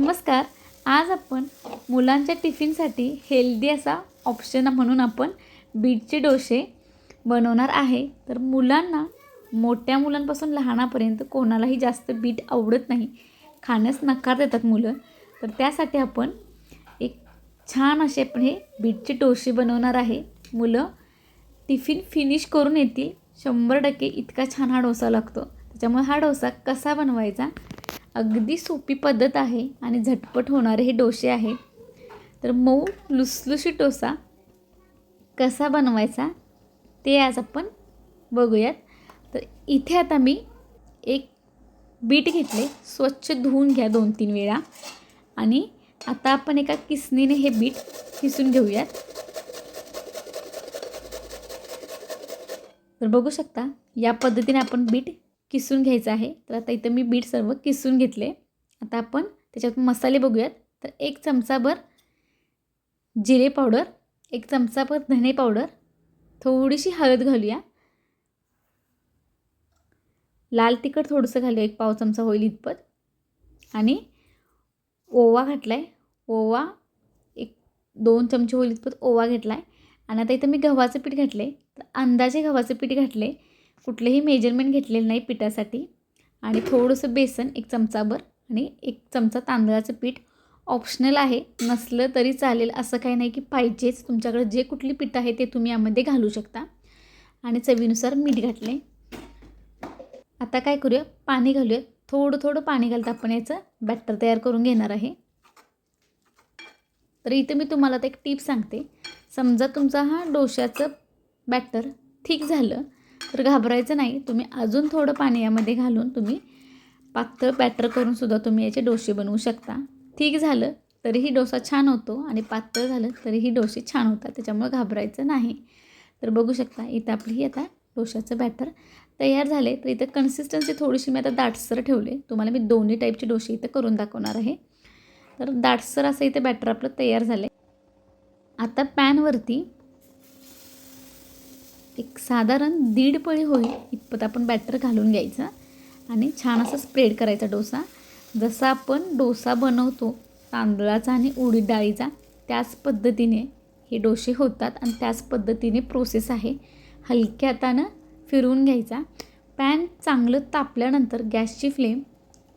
नमस्कार आज आपण मुलांच्या टिफिनसाठी हेल्दी असा ऑप्शन म्हणून आपण बीटचे डोसे बनवणार आहे. तर मुलांना मोठ्या मुलांपासून लहानापर्यंत कोणालाही जास्त बीट आवडत नाही. खाण्यास नकार देतात मुलं. तर त्यासाठी आपण एक छान असे आपण हे बीटचे डोसे बनवणार आहे. मुलं टिफिन फिनिश करून येतील. शंभर टक्के इतका छान हा डोसा लागतो. त्याच्यामुळे हा डोसा कसा बनवायचा अगदी सोपी पद्धत आहे आणि झटपट होणारे हे डोसे आहेत. तर मऊ लुसलुशी डोसा कसा बनवायचा ते आज आपण बघूयात. तर इथे आता मी एक बीट घेतले. स्वच्छ धुवून घ्या दोन तीन वेळा. आणि आता आपण एका किसनीने हे बीट किसून घेऊयात. तर बघू शकता या पद्धतीने आपण बीट किसून घ्यायचं आहे. तर आता इथं मी बीट सर्व किसून घेतले. आता आपण त्याच्यात मसाले बघूयात. तर एक चमचाभर जिरे पावडर एक चमचाभर धने पावडर थोडीशी हळद घालूया. लाल तिखट थोडंसं घालूया एक पाव चमचा होईल इतपत. आणि ओवा घातला आहे ओवा एक दोन चमचे होईल इतपत ओवा घेतला आहे आणि आता इथं मी गव्हाचं पीठ घातले तर अंदाजे गव्हाचं पीठ घातले कुठलेही मेजरमेंट घेतलेलं नाही पिठासाठी. आणि थोडंसं बेसन एक चमचाभर आणि एक चमचा तांदळाचं पीठ ऑप्शनल आहे. नसलं तरी चालेल. असं काही नाही की पाहिजेच. तुमच्याकडे जे कुठली पीठ आहे ते तुम्ही यामध्ये घालू शकता. आणि चवीनुसार मीठ घातले आता काय करूया? पाणी घालूया. थोडं थोडं पाणी घालतं आपण याचं. बॅटर तयार करून घेणार आहे. तर इथं मी तुम्हाला आता एक टीप सांगते. समजा तुमचा हा डोशाचं बॅटर ठीक झालं. तर घाबरायचं नाही. तुम्ही अजून थोडं पाणी यामध्ये घालून तुम्ही पातळ बॅटर करूनसुद्धा तुम्ही याचे डोसे बनवू शकता. ठीक झालं तरीही डोसा छान होतो आणि पातळ झालं तरीही डोसे छान होतात. त्याच्यामुळे घाबरायचं नाही. तर बघू शकता इथं आपली ही आता डोशाचं बॅटर तयार झाले. तर इथं कन्सिस्टन्सी थोडीशी मी आता दाटसर ठेवले. तुम्हाला मी दोन्ही टाईपचे डोसे इथं करून दाखवणार आहे. तर दाटसर असं इथे बॅटर आपलं तयार झालं आता पॅनवरती एक साधारण दीड पळी होईल इतपत आपण बॅटर घालून घ्यायचं आणि छान असं स्प्रेड करायचा डोसा. जसा आपण डोसा बनवतो तांदळाचा आणि उडीद डाळीचा त्याच पद्धतीने हे डोसे होतात आणि त्याच पद्धतीने प्रोसेस आहे. हलक्या हातानं फिरवून घ्यायचा. पॅन चांगलं तापल्यानंतर गॅसची फ्लेम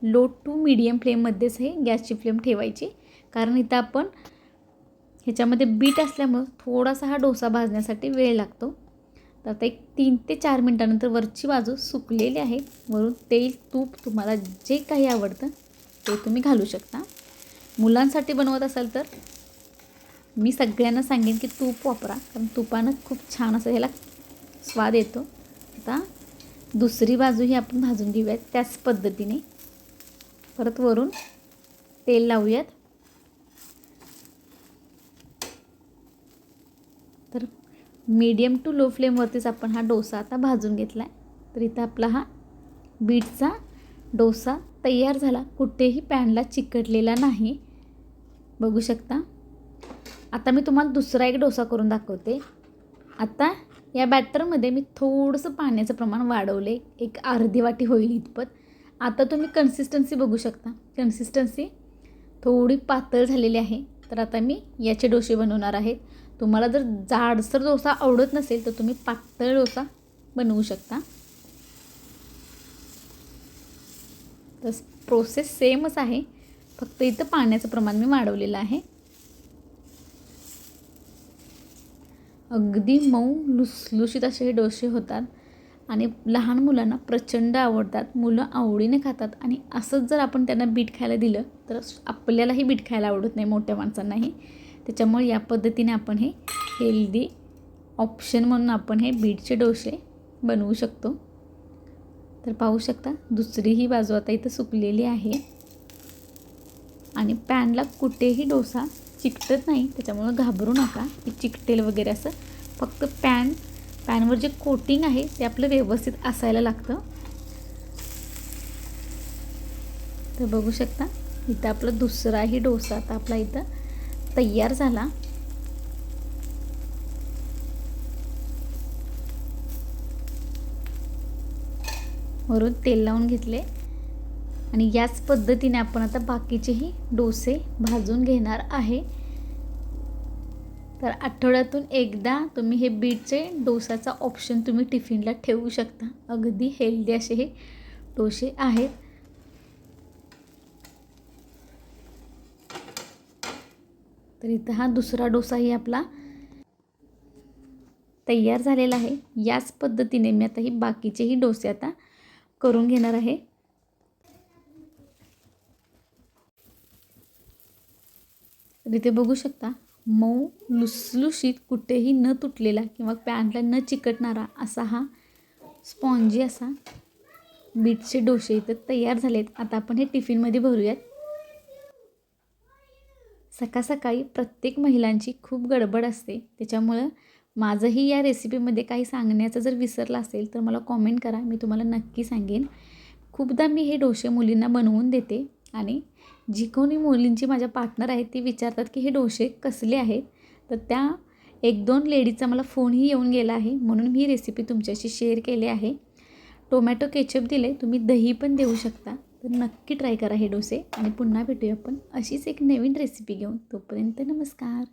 लो टू मिडियम फ्लेममध्येच हे गॅसची फ्लेम ठेवायची. कारण इथं आपण ह्याच्यामध्ये बीट असल्यामुळं थोडासा हा डोसा भाजण्यासाठी वेळ लागतो. तर आता एक तीन ते चार मिनटानंतर वरची बाजू सुकलेली आहे. वरून तेल तूप तुम्हाला जे काही आवडतं ते तुम्ही घालू शकता. मुलांसाठी बनवत असाल तर मी सगळ्यांना सांगेन की तूप वापरा कारण तुपानं खूप छान असं ह्याला स्वाद येतो. आता दुसरी बाजूही आपण भाजून घेऊयात त्याच पद्धतीने. परत वरून तेल लावूयात तर मीडियम टू लो फ्लेमवरतीच आपण हा डोसा आता भाजून घेतला आहे तर इथं आपला हा बीटचा डोसा तयार झाला. कुठेही पॅनला चिकटलेला नाही. बघू शकता. आता मी तुम्हाला दुसरा एक डोसा करून दाखवते. आता या बॅटरमध्ये मी थोडंसं पाण्याचं प्रमाण वाढवले एक अर्धी वाटी होईल इतपत आता तुम्ही कन्सिस्टन्सी बघू शकता. कन्सिस्टन्सी थोडी पातळ झालेली आहे. तर आता मी याचे डोसे बनवणार आहेत तुम्हाला जर जाडसर डोसा आवडत नसेल तर तुम्ही पातळ डोसा बनवू शकता. तर प्रोसेस सेमच आहे. फक्त इथं पाण्याचं प्रमाण मी वाढवलेलं आहे. अगदी मऊ लुसलुशीत असे हे डोसे होतात. आणि लहान मुलांना प्रचंड आवडतात. मुलं आवडीने खातात. आणि असंच जर आपण त्यांना बीट खायला दिलं तर आपल्यालाही बीट खायला आवडत नाही मोठ्या माणसांनाही. त्याच्यामुळे या पद्धतीने आपण हे हेल्दी ऑप्शन म्हणून आपण हे बीटचे डोसे बनवू शकतो. तर पाहू शकता दुसरीही बाजू आता इथं सुकलेली आहे. आणि पॅनला कुठेही डोसा चिकटत नाही त्याच्यामुळं घाबरू नका. की चिकटेल वगैरे असं फक्त पॅन पॅनवर जे कोटिंग आहे ते आपलं व्यवस्थित असायला लागतं. तर बघू शकता इथं आपला दुसराही डोसा आता आपला इथं तयार झाला. वरून तेल लावून घेतले. आणि याच पद्धतीने आपण आता बाकीचेही डोसे भाजून घेणार आहे. तर आठवड्यातून एकदा तुम्ही हे बीटचे डोसाचा ऑप्शन तुम्ही टिफिनला ठेवू शकता. अगदी हेल्दी असे हे डोसे आहेत. तर इथं हा दुसरा डोसाही आपला तयार झालेला आहे. याच पद्धतीने मी आता ही बाकीचेही डोसे आता करून घेणार आहे. तर इथे बघू शकता मऊ लुसलुशीत कुठेही न तुटलेला किंवा पॅनला न चिकटणारा असा हा स्पॉन्जी असा बीटचे डोसे इथं तयार झालेत. आता आपण हे टिफिनमध्ये भरूयात. सकाळ सकाळी प्रत्येक महिलांची खूप गडबड असते. त्याच्यामुळं माझंही या रेसिपीमध्ये काही सांगण्याचं जर विसरलं असेल तर मला कॉमेंट करा. मी तुम्हाला नक्की सांगेन. खूपदा मी हे डोसे मुलींना बनवून देते आणि जी कोणी मुलींची माझ्या पार्टनर आहेत ती विचारतात की हे डोसे कसले आहेत? तर त्या एक दोन लेडीजचा मला फोनही येऊन गेला आहे. म्हणून मी रेसिपी तुमच्याशी शेअर केली आहे. टोमॅटो केचप दिले तुम्ही दही पण देऊ शकता. तर नक्की ट्राय करा हे डोसे. आणि पुन्हा भेटूया आपण अशीच एक नवीन रेसिपी घेऊन. तोपर्यंत नमस्कार.